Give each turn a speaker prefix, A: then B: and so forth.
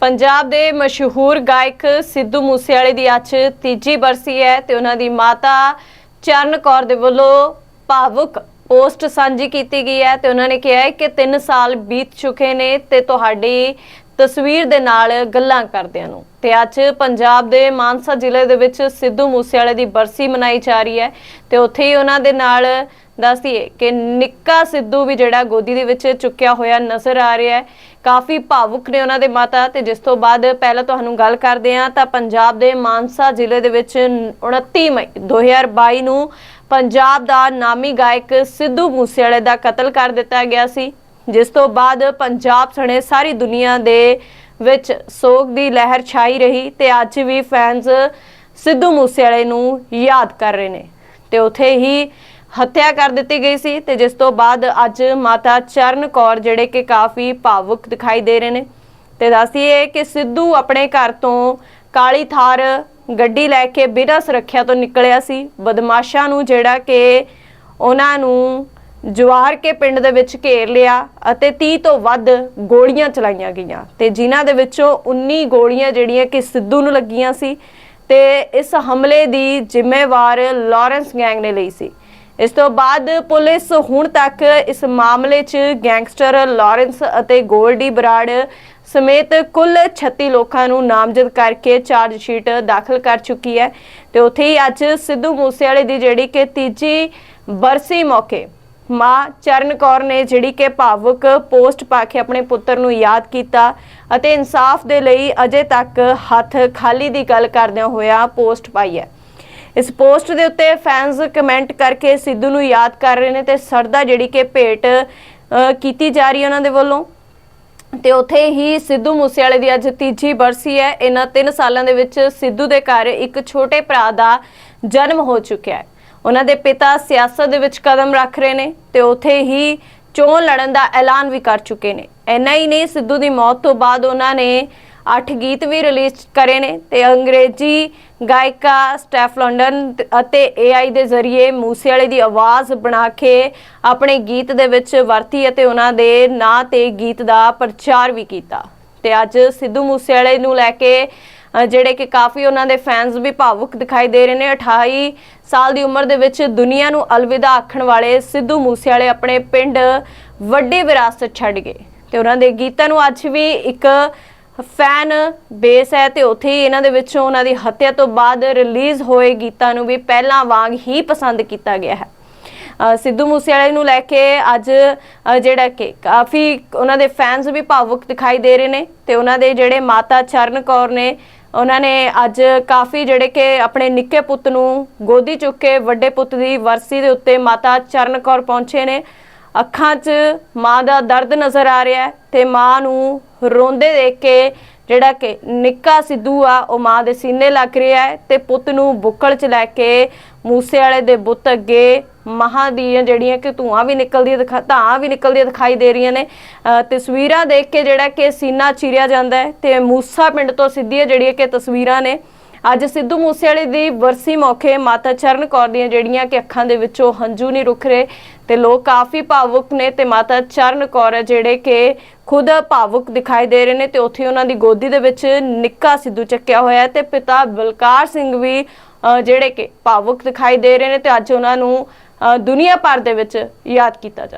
A: ਪੰਜਾਬ ਦੇ ਮਸ਼ਹੂਰ ਗਾਇਕ ਸਿੱਧੂ ਮੂਸੇਵਾਲੇ ਦੀ ਅੱਜ ਤੀਜੀ ਬਰਸੀ ਹੈ ਤੇ ਉਹਨਾਂ ਦੀ ਮਾਤਾ ਚਰਨ ਕੌਰ ਦੇ ਵੱਲੋਂ ਭਾਵੁਕ ਪੋਸਟ ਸਾਂਝੀ ਕੀਤੀ ਗਈ ਹੈ ਤੇ ਉਹਨਾਂ ਨੇ ਕਿਹਾ ਹੈ ਕਿ 3 ਸਾਲ ਬੀਤ ਚੁੱਕੇ ਨੇ ਤੇ ਤੁਹਾਡੀ ਤਸਵੀਰ ਦੇ ਨਾਲ ਗੱਲਾਂ ਕਰਦਿਆਂ ਨੂੰ। ਤੇ ਅੱਜ ਪੰਜਾਬ ਦੇ ਮਾਨਸਾ ਜ਼ਿਲ੍ਹੇ ਦੇ ਵਿੱਚ ਸਿੱਧੂ ਮੂਸੇਵਾਲੇ ਦੀ ਬਰਸੀ ਮਨਾਈ ਜਾ ਰਹੀ ਹੈ। ਤੇ ਉੱਥੇ ਹੀ ਉਹਨਾਂ ਦੇ ਨਾਲ ਦੱਸਦੀਏ ਕਿ ਨਿੱਕਾ ਸਿੱਧੂ ਵੀ ਜਿਹੜਾ ਗੋਦੀ ਦੇ ਵਿੱਚ ਚੁੱਕਿਆ ਹੋਇਆ ਨਜ਼ਰ ਆ ਰਿਹਾ ਹੈ। ਕਾਫੀ ਭਾਵੁਕ ਨੇ ਉਹਨਾਂ ਦੇ ਮਾਤਾ। ਤੇ ਜਿਸ ਤੋਂ ਬਾਅਦ ਪਹਿਲਾਂ ਤੁਹਾਨੂੰ ਗੱਲ ਕਰਦੇ ਹਾਂ ਤਾਂ ਪੰਜਾਬ ਦੇ ਮਾਨਸਾ ਜ਼ਿਲ੍ਹੇ ਦੇ ਵਿੱਚ 29 ਮਈ 2022 ਨੂੰ ਪੰਜਾਬ ਦਾ ਨਾਮੀ ਗਾਇਕ ਸਿੱਧੂ ਮੂਸੇਵਾਲੇ ਦਾ ਕਤਲ ਕਰ ਦਿੱਤਾ ਗਿਆ ਸੀ। ਜਿਸ ਤੋਂ ਬਾਅਦ ਪੰਜਾਬ ਸਣੇ ਸਾਰੀ ਦੁਨੀਆ ਦੇ ਵਿੱਚ ਸੋਗ ਦੀ ਲਹਿਰ ਛਾਈ ਰਹੀ ਤੇ ਅੱਜ ਵੀ ਫੈਨਸ ਸਿੱਧੂ ਮੂਸੇਵਾਲੇ ਨੂੰ ਯਾਦ ਕਰ ਰਹੇ ਨੇ। ਤੇ ਉਥੇ ਹੀ ਹੱਤਿਆ ਕਰ ਦਿੱਤੀ ਗਈ ਸੀ ਤੇ ਜਿਸ ਤੋਂ ਬਾਅਦ ਅੱਜ ਮਾਤਾ ਚਰਨ ਕੌਰ ਜਿਹੜੇ ਕਿ ਕਾਫੀ ਭਾਵੁਕ ਦਿਖਾਈ ਦੇ ਰਹੇ ਨੇ। ਤੇ ਦੱਸੀਏ ਕਿ ਸਿੱਧੂ ਆਪਣੇ ਘਰ ਤੋਂ ਕਾਲੀ ਥਾਰ ਗੱਡੀ ਲੈ ਕੇ ਬਿਨਾਂ ਸੁਰੱਖਿਆ ਤੋਂ ਨਿਕਲਿਆ ਸੀ। ਬਦਮਾਸ਼ਾਂ ਨੂੰ ਜਿਹੜਾ ਕਿ ਉਹਨਾਂ ਨੂੰ ਜਵਾਰ ਕੇ ਪਿੰਡ ਦੇ ਵਿੱਚ ਘੇਰ ਲਿਆ ਅਤੇ 30 ਤੋਂ ਵੱਧ ਗੋਲੀਆਂ ਚਲਾਈਆਂ ਗਈਆਂ। ਤੇ ਜਿਨ੍ਹਾਂ ਦੇ ਵਿੱਚੋਂ 19 ਗੋਲੀਆਂ ਜਿਹੜੀਆਂ ਕਿ ਸਿੱਧੂ ਨੂੰ ਲੱਗੀਆਂ ਸੀ ਤੇ ਇਸ ਹਮਲੇ ਦੀ ਜ਼ਿੰਮੇਵਾਰ ਲਾਰੈਂਸ ਗੈਂਗ ਨੇ ਲਈ ਸੀ। ਇਸ ਤੋਂ ਬਾਅਦ ਪੁਲਿਸ ਹੁਣ ਤੱਕ ਇਸ ਮਾਮਲੇ 'ਚ ਗੈਂਗਸਟਰ ਲਾਰੈਂਸ ਅਤੇ ਗੋਲਡੀ ਬਰਾੜ ਸਮੇਤ ਕੁੱਲ 36 ਲੋਕਾਂ ਨੂੰ ਨਾਮਜ਼ਦ ਕਰਕੇ ਚਾਰਜ ਸ਼ੀਟ ਦਾਖਲ ਕਰ ਚੁੱਕੀ ਹੈ। ਤੇ ਉੱਥੇ ਹੀ ਅੱਜ ਸਿੱਧੂ ਮੂਸੇਵਾਲੇ ਦੀ ਜਿਹੜੀ ਕਿ ਤੀਜੀ ਬਰਸੀ ਮੌਕੇ ਮਾਂ ਚਰਨ ਕੌਰ ਨੇ ਜਿਹੜੀ ਕਿ ਭਾਵੁਕ ਪੋਸਟ ਪਾ ਕੇ ਆਪਣੇ ਪੁੱਤਰ ਨੂੰ ਯਾਦ ਕੀਤਾ ਅਤੇ ਇਨਸਾਫ ਦੇ ਲਈ ਅਜੇ ਤੱਕ ਹੱਥ ਖਾਲੀ ਦੀ ਗੱਲ ਕਰਦਿਆਂ ਹੋਇਆ ਪੋਸਟ ਪਾਈ ਹੈ। ਇਸ ਪੋਸਟ ਦੇ ਉੱਤੇ ਫੈਨਸ ਕਮੈਂਟ ਕਰਕੇ ਸਿੱਧੂ ਨੂੰ ਯਾਦ ਕਰ ਰਹੇ ਨੇ ਤੇ ਸਰਦਾ ਜਿਹੜੀ ਕਿ ਭੇਟ ਅ, ਕੀਤੀ ਜਾ ਰਹੀ ਹੈ ਉਹਨਾਂ ਦੇ ਵੱਲੋਂ। ਤੇ ਉੱਥੇ ਹੀ ਸਿੱਧੂ ਮੂਸੇਵਾਲੇ ਦੀ ਅੱਜ ਤੀਜੀ ਬਰਸੀ ਹੈ। ਇਹਨਾਂ 3 ਸਾਲਾਂ ਦੇ ਵਿੱਚ ਸਿੱਧੂ ਦੇ ਘਰ ਇੱਕ ਛੋਟੇ ਭਰਾ ਦਾ ਜਨਮ ਹੋ ਚੁੱਕਿਆ ਹੈ। ਉਹਨਾਂ ਦੇ ਪਿਤਾ ਸਿਆਸਤ ਦੇ ਵਿੱਚ ਕਦਮ ਰੱਖ ਰਹੇ ਨੇ ਤੇ ਉੱਥੇ ਹੀ ਚੋਣ ਲੜਨ ਦਾ ਐਲਾਨ ਵੀ ਕਰ ਚੁੱਕੇ ਨੇ। ਇੰਨਾ ਹੀ ਨਹੀਂ, ਸਿੱਧੂ ਦੀ ਮੌਤ ਤੋਂ ਬਾਅਦ ਉਹਨਾਂ ਨੇ 8 ਗੀਤ ਵੀ ਰਿਲੀਜ਼ ਕਰੇ ਨੇ ਤੇ ਅੰਗਰੇਜ਼ੀ ਗਾਇਕਾ ਸਟੈਫ ਲੰਡਨ ਅਤੇ AI ਦੇ ਜ਼ਰੀਏ ਮੂਸੇਵਾਲੇ ਦੀ ਆਵਾਜ਼ ਬਣਾ ਕੇ ਆਪਣੇ ਗੀਤ ਦੇ ਵਿੱਚ ਵਰਤੀ ਅਤੇ ਉਹਨਾਂ ਦੇ ਨਾਂ ਤੇ ਗੀਤ ਦਾ ਪ੍ਰਚਾਰ ਵੀ ਕੀਤਾ। ਤੇ ਅੱਜ ਸਿੱਧੂ ਮੂਸੇਵਾਲੇ ਨੂੰ ਲੈ ਕੇ ਜਿਹੜੇ ਕਿ ਕਾਫੀ ਉਹਨਾਂ ਦੇ ਫੈਨਸ ਵੀ ਭਾਵੁਕ ਦਿਖਾਈ ਦੇ ਰਹੇ ਨੇ। 28 ਸਾਲ ਦੀ ਉਮਰ ਦੇ ਵਿੱਚ ਦੁਨੀਆ ਨੂੰ ਅਲਵਿਦਾ ਆਖਣ ਵਾਲੇ ਸਿੱਧੂ ਮੂਸੇਵਾਲੇ ਆਪਣੇ ਪਿੰਡ ਵੱਡੀ ਵਿਰਾਸਤ ਛੱਡ ਗਏ ਤੇ ਉਹਨਾਂ ਦੇ ਗੀਤਾਂ ਨੂੰ ਅੱਜ ਵੀ ਇੱਕ ਫੈਨ ਬੇਸ ਹੈ ਤੇ ਉੱਥੇ ਹੀ ਇਹਨਾਂ ਦੇ ਵਿੱਚੋਂ ਉਹਨਾਂ ਦੀ ਹੱਤਿਆ ਤੋਂ ਬਾਅਦ ਰਿਲੀਜ਼ ਹੋਏ ਗੀਤਾਂ ਨੂੰ ਵੀ ਪਹਿਲਾਂ ਵਾਂਗ ਹੀ ਪਸੰਦ ਕੀਤਾ ਗਿਆ ਹੈ। ਸਿੱਧੂ ਮੂਸੇਵਾਲੇ ਨੂੰ ਲੈ ਕੇ ਅੱਜ ਜਿਹੜਾ ਕਿ ਕਾਫੀ ਉਹਨਾਂ ਦੇ ਫੈਨਸ ਵੀ ਭਾਵੁਕ ਦਿਖਾਈ ਦੇ ਰਹੇ ਨੇ ਤੇ ਉਹਨਾਂ ਦੇ ਜਿਹੜੇ ਮਾਤਾ ਚਰਨ ਕੌਰ ਨੇ ਉਹਨਾਂ ਨੇ ਅੱਜ ਕਾਫੀ ਜਿਹੜੇ ਕਿ ਆਪਣੇ ਨਿੱਕੇ ਪੁੱਤ ਨੂੰ ਗੋਦੀ ਚੁੱਕ ਕੇ ਵੱਡੇ ਪੁੱਤ ਦੀ ਵਰਸੀ ਦੇ ਉੱਤੇ ਮਾਤਾ ਚਰਨ ਕੌਰ ਪਹੁੰਚੇ ਨੇ। ਅੱਖਾਂ 'ਚ ਮਾਂ ਦਾ ਦਰਦ ਨਜ਼ਰ ਆ ਰਿਹਾ ਹੈ ਤੇ ਮਾਂ ਨੂੰ ਰੋਂਦੇ ਦੇਖ ਕੇ ਜਿਹੜਾ ਕਿ ਨਿੱਕਾ ਸਿੱਧੂ ਆ, ਉਹ ਮਾਂ ਦੇ ਸੀਨੇ ਲੱਗ ਰਿਹਾ ਹੈ ਤੇ ਪੁੱਤ ਨੂੰ ਬੁੱਕਲ 'ਚ ਲੈ ਕੇ ਮੂਸੇ ਵਾਲੇ ਦੇ ਬੁੱਤ ਅੱਗੇ ਮਹਾਂ ਦੀਆਂ ਜਿਹੜੀਆਂ ਕਿ ਧੂਆਂ ਵੀ ਨਿਕਲਦੀਆਂ ਦਿਖਾ ਧਾਂ ਵੀ ਨਿਕਲਦੀਆਂ ਦਿਖਾਈ ਦੇ ਰਹੀਆਂ ਨੇ। ਤਸਵੀਰਾਂ ਦੇਖ ਕੇ ਜਿਹੜਾ ਕਿ ਸੀਨਾ ਚੀਰਿਆ ਜਾਂਦਾ ਹੈ ਤੇ ਮੂਸਾ ਪਿੰਡ ਤੋਂ ਸਿੱਧੀਆਂ ਜਿਹੜੀਆਂ ਕਿ ਤਸਵੀਰਾਂ ਨੇ। ਅੱਜ ਸਿੱਧੂ ਮੂਸੇਵਾਲੇ ਦੀ ਵਰਸੀ ਮੌਕੇ ਮਾਤਾ ਚਰਨ ਕੌਰ ਦੀਆਂ ਜਿਹੜੀਆਂ ਕਿ ਅੱਖਾਂ ਦੇ ਵਿੱਚੋਂ ਹੰਝੂ ਨਹੀਂ ਰੁਕ ਰਹੇ ਤੇ ਲੋਕ ਕਾਫੀ ਭਾਵੁਕ ਨੇ ਤੇ ਮਾਤਾ ਚਰਨ ਕੌਰ ਜਿਹੜੇ ਕਿ ਖੁਦ ਭਾਵੁਕ ਦਿਖਾਈ ਦੇ ਰਹੇ ਨੇ ਤੇ ਉੱਥੇ ਉਹਨਾਂ ਦੀ ਗੋਦੀ ਦੇ ਵਿੱਚ ਨਿੱਕਾ ਸਿੱਧੂ ਚੱਕਿਆ ਹੋਇਆ ਹੈ ਤੇ ਪਿਤਾ ਬਲਕਾਰ ਸਿੰਘ ਵੀ ਅ, ਜਿਹੜੇ ਕਿ ਭਾਵੁਕ ਦਿਖਾਈ ਦੇ ਰਹੇ ਨੇ ਤੇ ਅੱਜ ਉਹਨਾਂ ਨੂੰ ਦੁਨੀਆ ਭਰ ਦੇ ਵਿੱਚ ਯਾਦ ਕੀਤਾ ਜਾ